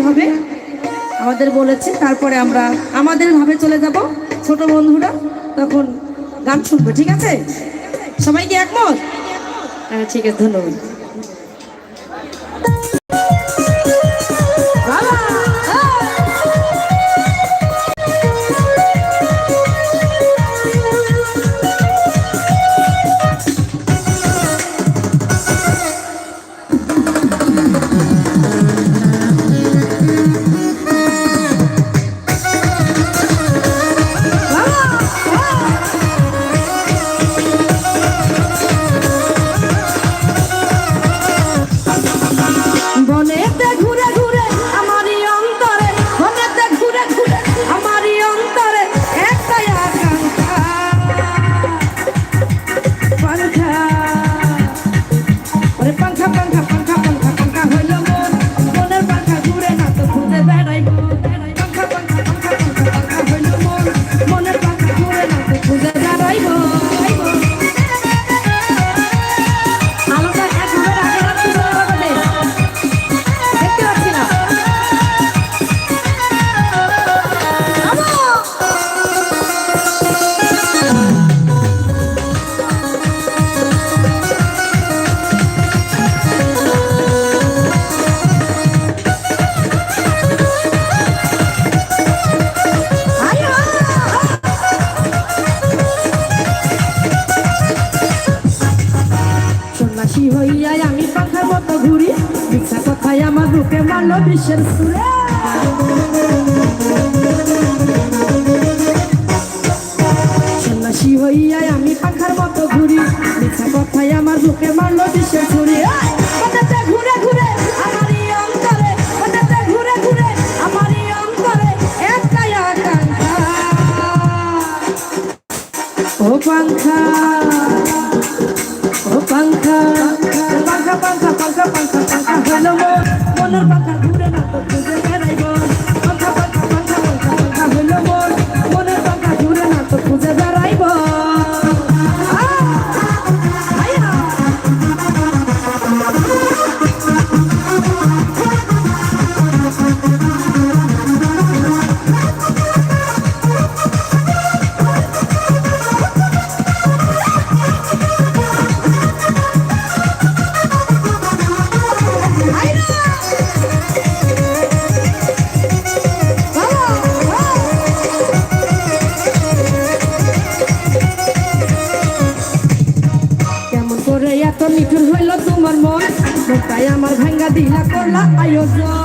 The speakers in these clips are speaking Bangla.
হবে? আমাদের বলেছে, তারপরে আমরা আমাদের ভাবে চলে যাব, ছোট বন্ধুরা, তখন গান শুনব, ঠিক আছে? সবাই কি একমত? হ্যাঁ ঠিক আছে, ধন্যবাদ। ঘুরি মিথ্যা কথায় আমার বুকে মারলো বিশ্বের সুরে সন্ন্যাসী হইয়া আমি পাখার মতো ঘুরি মিথ্যা কথায় আমার বুকে মারলো বিশ্বের সুরে পাঙ্খা ও পাঙ্খা পাঙ্খা পাঙ্খা পাঙ্খা পাঙ্খা পাঙ্খা হলো মনের পাখা ভাঙ্গা দিলা করলা আয়োজন।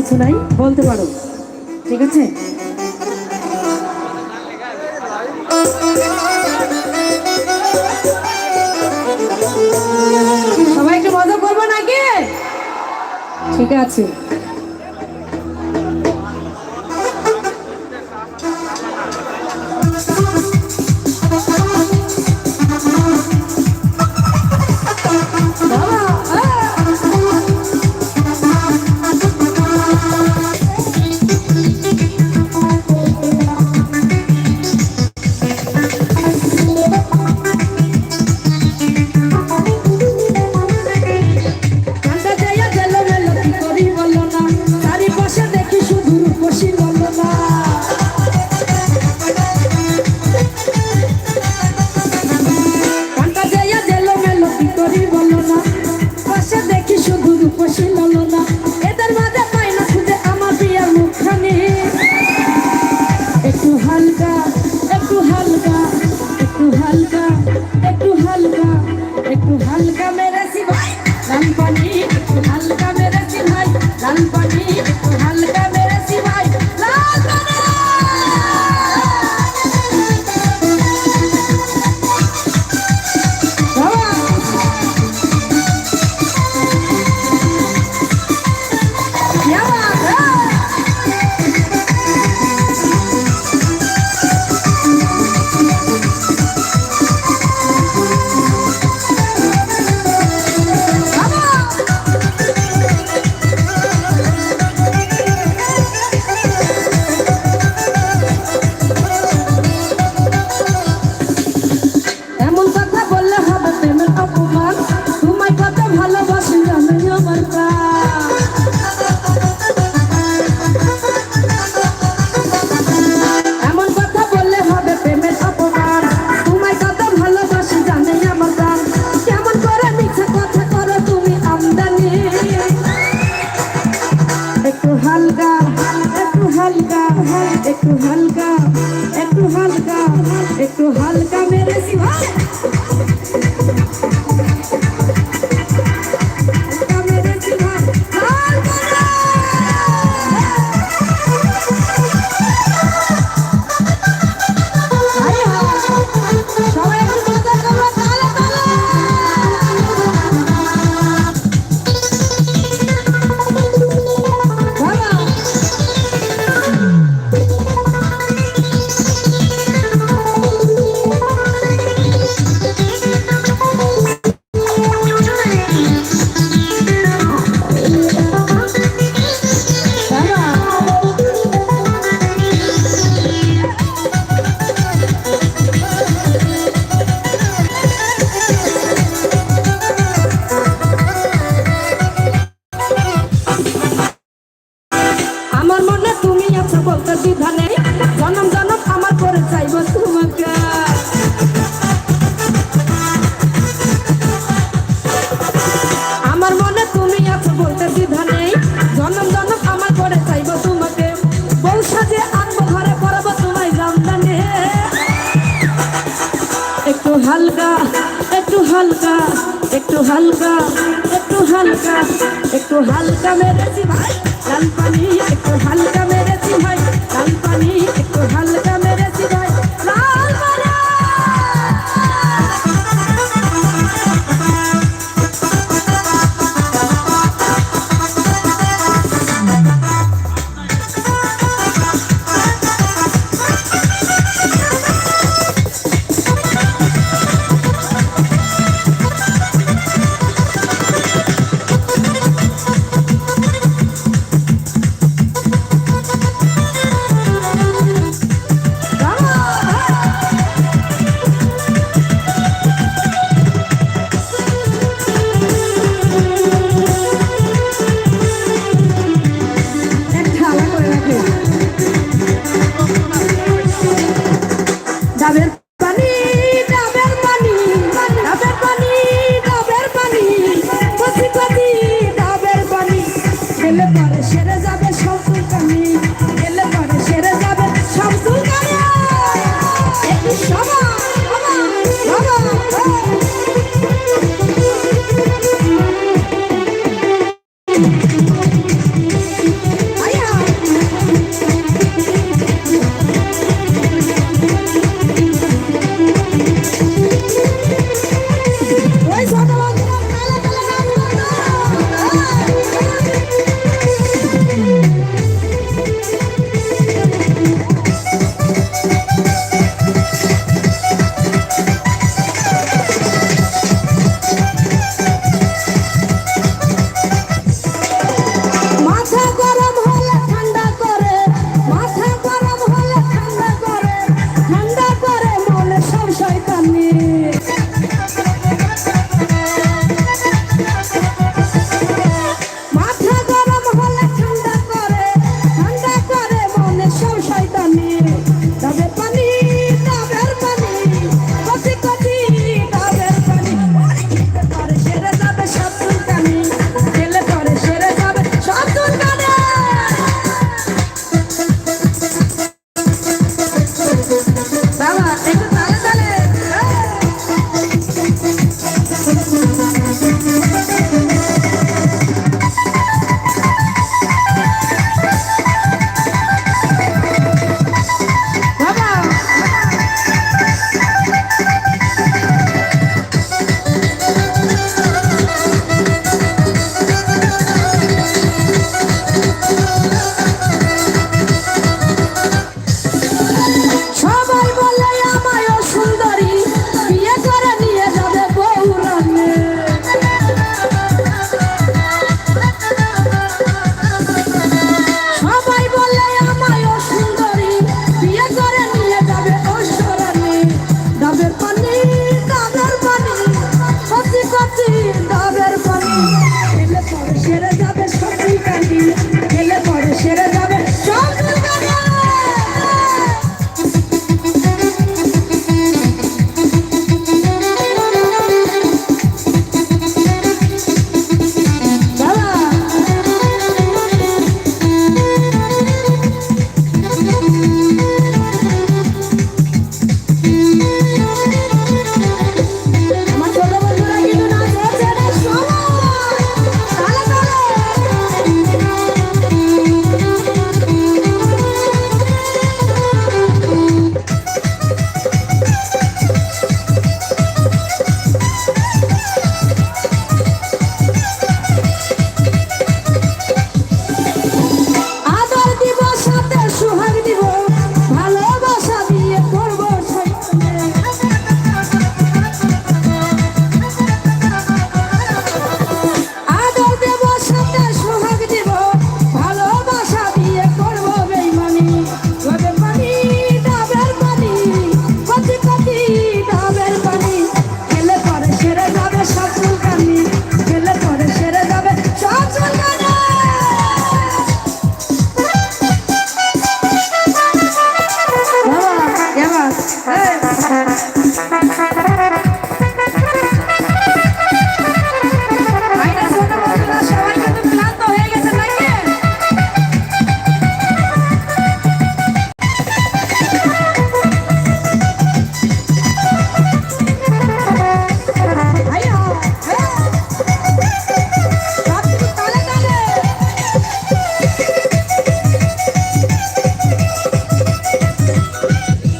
কিছু নাই বলতে পারো। ঠিক আছে? সবাই একটু মজা করব নাকি? ঠিক আছে। हल्का मेरे सिवाय कल्पनी एक हल्का